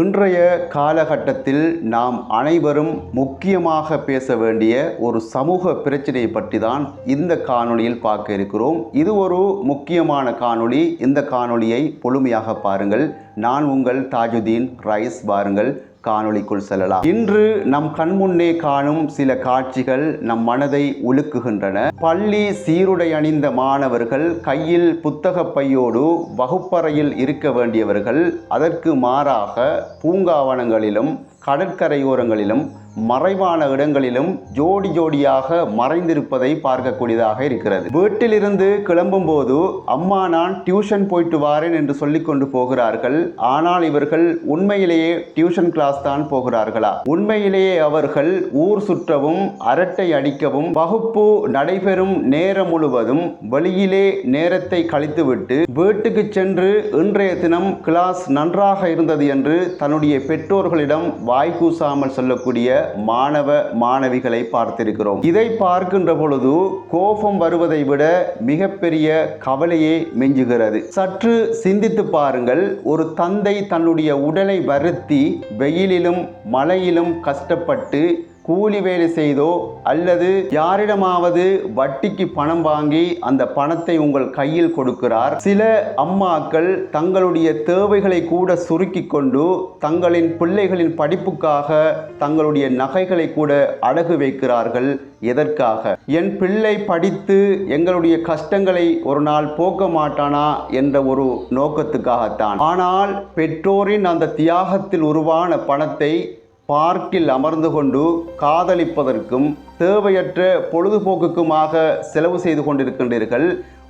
இன்றைய காலகட்டத்தில் நாம் அனைவரும் முக்கியமாக பேச வேண்டிய ஒரு சமூக பிரச்சனையை பற்றி தான் இந்த காணொளியில் பார்க்க இருக்கிறோம். இது ஒரு முக்கியமான காணொளி. இந்த காணொளியை முழுமையாக பாருங்கள். நான் உங்கள் தாஜுதீன் ரைஸ் பாருங்கள். காணொளிக்குள் செல்லலாம். இன்று நம் கண்முன்னே காணும் சில காட்சிகள் நம் மனதை உலுக்குகின்றன. பள்ளி சீருடை அணிந்த மாணவர்கள் கையில் புத்தக பையோடு வகுப்பறையில் இருக்க வேண்டியவர்கள் அதற்கு மாறாக பூங்காவனங்களிலும் கடற்கரையோரங்களிலும் மறைவான இடங்களிலும் ஜோடி ஜோடியாக மறைந்திருப்பதை பார்க்கக்கூடியதாக இருக்கிறது. வீட்டிலிருந்து கிளம்பும் போது அம்மா நான் டியூஷன் போயிட்டு வாரேன் என்று சொல்லிக்கொண்டு போகிறார்கள். ஆனால் இவர்கள் உண்மையிலேயே டியூஷன் கிளாஸ் தான் போகிறார்களா? உண்மையிலேயே அவர்கள் ஊர் சுற்றவும் அரட்டை அடிக்கவும் வகுப்பு நடைபெறும் நேரம் முழுவதும் வெளியிலே நேரத்தை கழித்துவிட்டு வீட்டுக்கு சென்று இன்றைய தினம் கிளாஸ் நன்றாக இருந்தது என்று தன்னுடைய பெற்றோர்களிடம் வாய்க்கூசாமல் சொல்லக்கூடிய மாணவ மாணவிகளை பார்த்திருக்கிறோம். இதை பார்க்கின்ற பொழுது கோபம் வருவதை விட மிகப்பெரிய கவலையே மிஞ்சுகிறது. சற்று சிந்தித்து பாருங்கள். ஒரு தந்தை தன்னுடைய உடலை வருத்தி வெயிலிலும் மழையிலும் கஷ்டப்பட்டு கூலி வேலை செய்தோ அல்லது யாரிடமாவது வட்டிக்கு பணம் வாங்கி அந்த பணத்தை உங்கள் கையில் கொடுக்கிறார். சில அம்மாக்கள் தங்களுடைய தேவைகளை கூட சுருக்கி கொண்டு தங்களின் பிள்ளைகளின் படிப்புக்காக தங்களுடைய நகைகளை கூட அடகு வைக்கிறார்கள். எதற்காக? என் பிள்ளை படித்து எங்களுடைய கஷ்டங்களை ஒரு நாள் போக்க மாட்டானா என்ற ஒரு நோக்கத்துக்காகத்தான். ஆனால் பெற்றோரின் அந்த தியாகத்தில் உருவான பணத்தை பார்க்கில் அமர்ந்து கொண்டு காதலிப்பதற்கும் தேவையற்ற பொழுதுபோக்குக்குமாக செலவு செய்து கொண்டிருக்கின்றீர்கள்.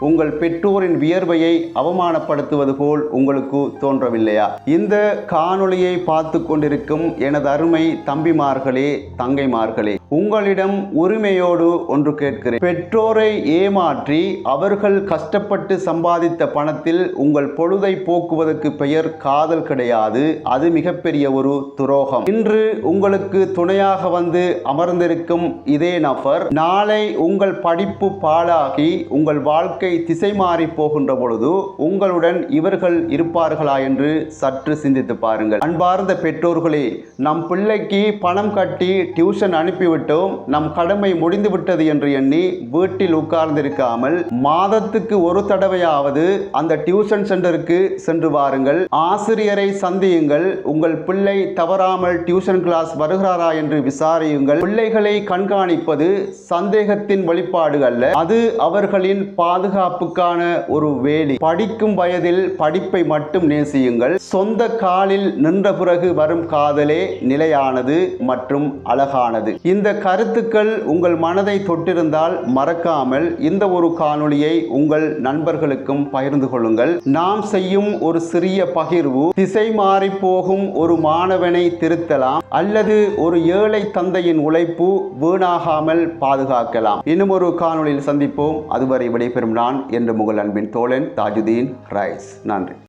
உங்கள் பெற்றோரின் வியர்வையை அவமானப்படுத்துவது போல் உங்களுக்கு தோன்றவில்லையா? இந்த காணொளியை பார்த்து கொண்டிருக்கும் எனது அருமை தம்பிமார்களே தங்கைமார்களே உங்களிடம் உரிமையோடு ஒன்று கேட்கிறேன். பெற்றோரை ஏமாற்றி அவர்கள் கஷ்டப்பட்டு சம்பாதித்த பணத்தில் உங்கள் பொழுதை போக்குவதற்கு பெயர் காதல் கிடையாது. அது மிகப்பெரிய ஒரு துரோகம். இன்று உங்களுக்கு துணையாக வந்து அமர்ந்திருக்கும் இதே நபர் நாளை உங்கள் படிப்பு பாழாகி உங்கள் வாழ்க்கை திசை மாறி போகின்ற பொழுது உங்களுடன் இவர்கள் இருப்பார்களா என்று சற்று சிந்தித்து பாருங்கள். அன்பார்ந்த பெற்றோர்களே நம் பிள்ளைக்கு பணம் கட்டி டியூஷன் அனுப்பிவிட்டோம். நம் கடமை முடிந்துவிட்டது என்று எண்ணி வீட்டில் உட்கார்ந்திருக்காமல் மாதத்துக்கு ஒரு தடவையாவது அந்த டியூஷன் சென்டருக்கு சென்று வாருங்கள். ஆசிரியரை சந்தியுங்கள். உங்கள் பிள்ளை தவறாமல் டியூஷன் கிளாஸ் வருகிறாரா என்று விசாரியுங்கள். பிள்ளைகளை கண்காணிப்பது சந்தேகத்தின் வெளிப்பாடு அல்ல. அது அவர்களின் பாதுகாப்பு பாதுகாப்புக்கான ஒரு வேலி. படிக்கும் வயதில் படிப்பை மட்டும் நேசியுங்கள். சொந்த காலில் நின்ற பிறகு வரும் காதலே நிலையானது மற்றும் அழகானது. இந்த கருத்துக்கள் உங்கள் மனதை தொட்டிருந்தால் மறக்காமல் இந்த ஒரு காணொளியை உங்கள் நண்பர்களுக்கும் பகிர்ந்து கொள்ளுங்கள். நாம் செய்யும் ஒரு சிறிய பகிர்வு திசை மாறி போகும் ஒரு மாணவனை திருத்தலாம் அல்லது ஒரு ஏழை தந்தையின் உழைப்பு வீணாகாமல் பாதுகாக்கலாம். இன்னும் ஒரு காணொளியில் சந்திப்போம். அதுவரை விடைபெறும் நான் என்று முகல் அன்பின் தோழன் தாஜுதீன் ராய்ஸ் நன்றி.